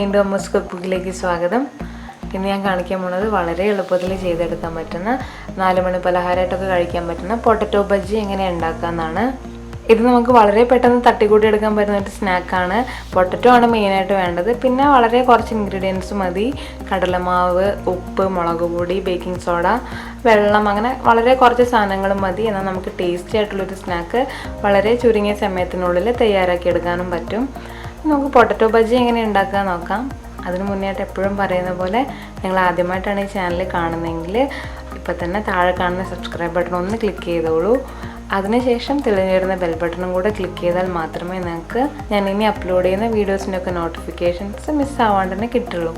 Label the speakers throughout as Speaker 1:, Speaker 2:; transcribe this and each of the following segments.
Speaker 1: വീണ്ടും അമ്മസ് കുക്കിലേക്ക് സ്വാഗതം. ഇന്ന് ഞാൻ കാണിക്കാൻ പോണത് വളരെ എളുപ്പത്തിൽ ചെയ്തെടുക്കാൻ പറ്റുന്ന നാല് മണി പലഹാരമായിട്ടൊക്കെ കഴിക്കാൻ പറ്റുന്ന പൊട്ടറ്റോ ബജ്ജി എങ്ങനെ ഉണ്ടാക്കാമെന്നാണ് ഇത് നമുക്ക് വളരെ പെട്ടെന്ന് തട്ടിക്കൂട്ടി എടുക്കാൻ പറ്റുന്ന ഒരു സ്നാക്കാണ്. പൊട്ടറ്റോ ആണ് മെയിനായിട്ട് വേണ്ടത്. പിന്നെ വളരെ കുറച്ച് ഇൻഗ്രീഡിയൻസ് മതി. കടലമാവ് ഉപ്പ് മുളക് പൊടി ബേക്കിംഗ് സോഡ വെള്ളം അങ്ങനെ വളരെ കുറച്ച് സാധനങ്ങൾ മതി. എന്നാൽ നമുക്ക് ടേസ്റ്റി ആയിട്ടുള്ളൊരു സ്നാക്ക് വളരെ ചുരുങ്ങിയ സമയത്തിനുള്ളിൽ തയ്യാറാക്കി എടുക്കാനും പറ്റും. നമുക്ക് പൊട്ടറ്റോ ബജ്ജി എങ്ങനെ ഉണ്ടാക്കുക നോക്കാം. അതിന് മുന്നേയായിട്ട് എപ്പോഴും പറയുന്ന പോലെ നിങ്ങൾ ആദ്യമായിട്ടാണ് ഈ ചാനൽ കാണുന്നതെങ്കിൽ ഇപ്പം തന്നെ താഴെ കാണുന്ന സബ്സ്ക്രൈബ് ബട്ടൺ ഒന്ന് ക്ലിക്ക് ചെയ്തോളൂ. അതിനുശേഷം തെളിഞ്ഞു ബെൽ ബട്ടണും കൂടെ ക്ലിക്ക് ചെയ്താൽ മാത്രമേ നിങ്ങൾക്ക് ഞാൻ ഇനി അപ്ലോഡ് ചെയ്യുന്ന വീഡിയോസിന്റെയൊക്കെ നോട്ടിഫിക്കേഷൻസ് മിസ്സാവാണ്ട് തന്നെ കിട്ടുള്ളൂ.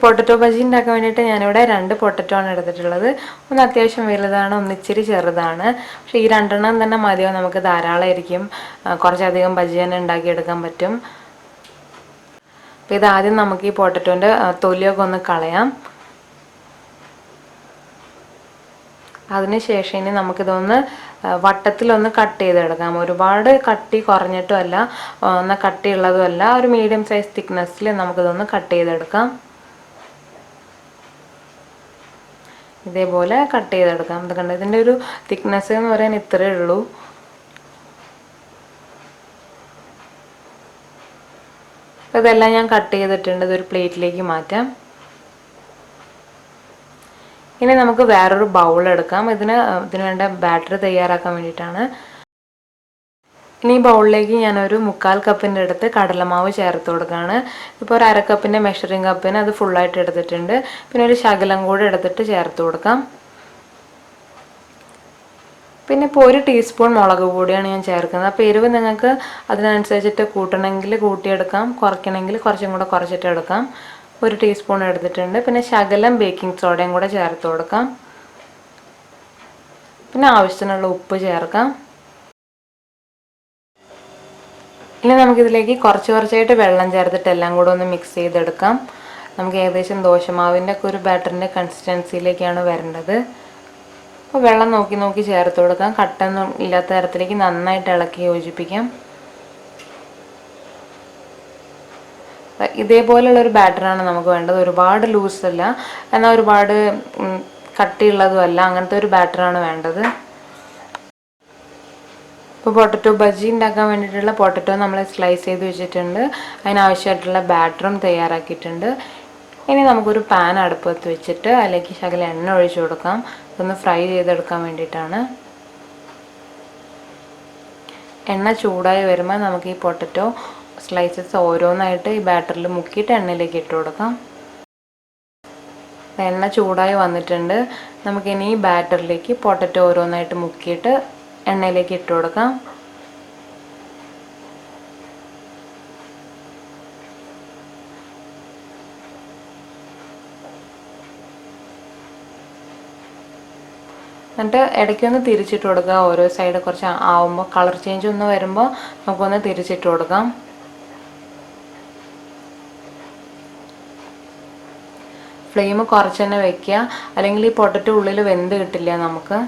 Speaker 1: പൊട്ടറ്റോ ബജി ഉണ്ടാക്കാൻ വേണ്ടിയിട്ട് ഞാനിവിടെ രണ്ട് പൊട്ടറ്റോ ആണ് എടുത്തിട്ടുള്ളത്. ഒന്ന് അത്യാവശ്യം വലുതാണ് ഒന്ന് ഇച്ചിരി ചെറുതാണ്. പക്ഷേ ഈ രണ്ടെണ്ണം തന്നെ മതിയോ? നമുക്ക് ധാരാളമായിരിക്കും കുറച്ചധികം ബജി തന്നെ ഉണ്ടാക്കിയെടുക്കാൻ പറ്റും. അപ്പോൾ ഇതാദ്യം നമുക്ക് ഈ പൊട്ടറ്റോന്റെ തൊലിയൊക്കെ ഒന്ന് കളയാം. അതിനുശേഷം ഇനി നമുക്കിതൊന്ന് വട്ടത്തിലൊന്ന് കട്ട് ചെയ്തെടുക്കാം. ഒരുപാട് കട്ടി കുറഞ്ഞിട്ടും അല്ല എന്നാൽ കട്ടിയുള്ളതും അല്ല. ഒരു മീഡിയം സൈസ് തിക്നെസ്സിൽ നമുക്കിതൊന്ന് കട്ട് ചെയ്തെടുക്കാം. ഇതേപോലെ കട്ട് ചെയ്തെടുക്കാം. ഇത് കണ്ടോ? ഇതിന്റെ ഒരു തിക്നെസ് എന്ന് പറയാൻ ഇത്രയേ ഉള്ളൂ. അപ്പോൾ ഇതെല്ലാം ഞാൻ കട്ട് ചെയ്തിട്ടുണ്ട്. ഇതൊരു പ്ലേറ്റിലേക്ക് മാറ്റാം. ഇനി നമുക്ക് വേറൊരു ബൗൾ എടുക്കാം. ഇതിന് ഇതിന് വേണ്ട ബാറ്ററി തയ്യാറാക്കാൻ വേണ്ടിയിട്ടാണ്. ഇനി ബൗളിലേക്ക് ഞാനൊരു മുക്കാൽ കപ്പിന്റെ അടുത്ത് കടലമാവ് ചേർത്ത് കൊടുക്കുകയാണ് ഇപ്പോൾ ഒരു അരക്കപ്പിന്റെ മെഷറിങ് കപ്പിന് അത് ഫുള്ളായിട്ട് എടുത്തിട്ടുണ്ട്. പിന്നെ ഒരു ശകലം കൂടെ എടുത്തിട്ട് ചേർത്ത് കൊടുക്കാം. പിന്നെ ഇപ്പോൾ ഒരു ടീസ്പൂൺ മുളക് പൊടിയാണ് ഞാൻ ചേർക്കുന്നത്. അപ്പോൾ എരിവ് നിങ്ങൾക്ക് അതിനനുസരിച്ചിട്ട് കൂട്ടണമെങ്കിൽ കൂട്ടിയെടുക്കാം. കുറയ്ക്കണമെങ്കിൽ കുറച്ചും കൂടെ കുറച്ചിട്ട് എടുക്കാം. ഒരു ടീസ്പൂൺ എടുത്തിട്ടുണ്ട്. പിന്നെ ശകലം ബേക്കിംഗ് സോഡയും കൂടെ ചേർത്ത് കൊടുക്കാം. പിന്നെ ആവശ്യത്തിനുള്ള ഉപ്പ് ചേർക്കാം. ഇനി നമുക്കിതിലേക്ക് കുറച്ച് കുറച്ചായിട്ട് വെള്ളം ചേർത്തിട്ട് എല്ലാം കൂടെ ഒന്ന് മിക്സ് ചെയ്തെടുക്കാം. നമുക്ക് ഏകദേശം ദോശമാവിന്റെ ഒക്കെ ഒരു ബാറ്ററിന്റെ കൺസിസ്റ്റൻസിയിലേക്കാണ് വരേണ്ടത്. അപ്പോൾ വെള്ളം നോക്കി നോക്കി ചേർത്ത് കൊടുക്കാം. കട്ടൊന്നും ഇല്ലാത്ത തരത്തിലേക്ക് നന്നായിട്ട് ഇളക്കി യോജിപ്പിക്കാം. ഇതേപോലെയുള്ള ഒരു ബാറ്ററാണ് നമുക്ക് വേണ്ടത്. ഒരുപാട് ലൂസല്ല എന്നാൽ ഒരുപാട് കട്ടിയുള്ളതുമല്ല അങ്ങനത്തെ ഒരു ബാറ്ററാണ് വേണ്ടത്. ഇപ്പോൾ പൊട്ടറ്റോ ബജി ഉണ്ടാക്കാൻ വേണ്ടിയിട്ടുള്ള പൊട്ടറ്റോ നമ്മൾ സ്ലൈസ് ചെയ്ത് വെച്ചിട്ടുണ്ട്. അതിനാവശ്യമായിട്ടുള്ള ബാറ്ററും തയ്യാറാക്കിയിട്ടുണ്ട്. ഇനി നമുക്കൊരു പാൻ അടുപ്പത്ത് വെച്ചിട്ട് അതിലേക്ക് ശകലം എണ്ണ ഒഴിച്ചു കൊടുക്കാം. ഇതൊന്ന് ഫ്രൈ ചെയ്തെടുക്കാൻ വേണ്ടിയിട്ടാണ്. എണ്ണ ചൂടായി വരുമ്പോൾ നമുക്ക് ഈ പൊട്ടറ്റോ സ്ലൈസസ് ഓരോന്നായിട്ട് ഈ ബാറ്ററിൽ മുക്കിയിട്ട് എണ്ണയിലേക്ക് ഇട്ട് കൊടുക്കാം. എണ്ണ ചൂടായി വന്നിട്ടുണ്ട്. നമുക്കിനി ഈ ബാറ്ററിലേക്ക് പൊട്ടറ്റോ ഓരോന്നായിട്ട് മുക്കിയിട്ട് എണ്ണയിലേക്ക് ഇട്ട് കൊടുക്കാം. എന്നിട്ട് ഇടയ്ക്കൊന്ന് തിരിച്ചിട്ട് കൊടുക്കുക ഓരോ സൈഡ് കുറച്ച് ആവുമ്പോൾ കളർ ചേഞ്ച് ഒന്ന് വരുമ്പോൾ നമുക്കൊന്ന് തിരിച്ചിട്ട് കൊടുക്കാം. ഫ്ലെയിം കുറച്ച് തന്നെ വെക്കുക. അല്ലെങ്കിൽ ഈ പൊട്ടറ്റോ ഉള്ളിൽ വെന്ത് കിട്ടില്ല നമുക്ക്.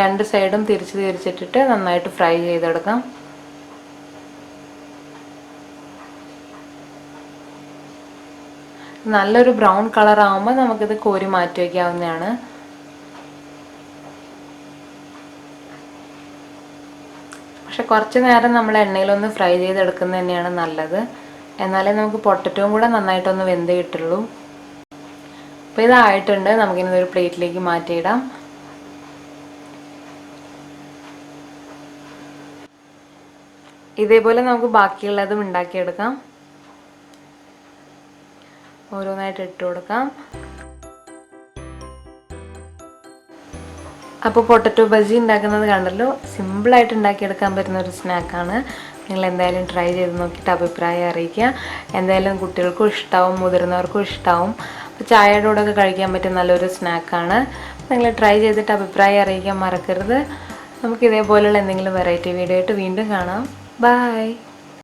Speaker 1: രണ്ട് സൈഡും തിരിച്ച് തിരിച്ചിട്ടിട്ട് നന്നായിട്ട് ഫ്രൈ ചെയ്തെടുക്കാം. നല്ലൊരു ബ്രൗൺ കളർ ആകുമ്പോൾ നമുക്കിത് കോരി മാറ്റി വയ്ക്കാവുന്നതാണ് പക്ഷെ കുറച്ച് നേരം നമ്മൾ എണ്ണയിലൊന്ന് ഫ്രൈ ചെയ്തെടുക്കുന്നത് തന്നെയാണ് നല്ലത്. എന്നാലേ നമുക്ക് പൊട്ടറ്റവും കൂടെ നന്നായിട്ടൊന്ന് വെന്ത് കിട്ടുള്ളൂ. അപ്പോൾ ഇതായിട്ടുണ്ട്. നമുക്കിനി ഒരു പ്ലേറ്റിലേക്ക് മാറ്റിയിടാം. ഇതേപോലെ നമുക്ക് ബാക്കിയുള്ളതും ഉണ്ടാക്കിയെടുക്കാം. ഓരോന്നായിട്ട് ഇട്ട് കൊടുക്കാം. അപ്പോൾ പൊട്ടറ്റോ ബജി ഉണ്ടാക്കുന്നത് കണ്ടല്ലോ. സിമ്പിളായിട്ട് ഉണ്ടാക്കിയെടുക്കാൻ പറ്റുന്ന ഒരു സ്നാക്കാണ് നിങ്ങൾ എന്തായാലും ട്രൈ ചെയ്ത് നോക്കിയിട്ട് അഭിപ്രായം അറിയിക്കുക. എന്തായാലും കുട്ടികൾക്കും ഇഷ്ടമാവും മുതിർന്നവർക്കും ഇഷ്ടമാവും അപ്പോൾ ചായയുടെ കൂടെ കഴിക്കാൻ പറ്റിയ നല്ലൊരു സ്നാക്കാണ് നിങ്ങൾ ട്രൈ ചെയ്തിട്ട് അഭിപ്രായം അറിയിക്കാൻ മറക്കരുത്. നമുക്ക് ഇതേപോലെയുള്ള എന്തെങ്കിലും വെറൈറ്റി വീഡിയോ ആയിട്ട് വീണ്ടും കാണാം. Bye!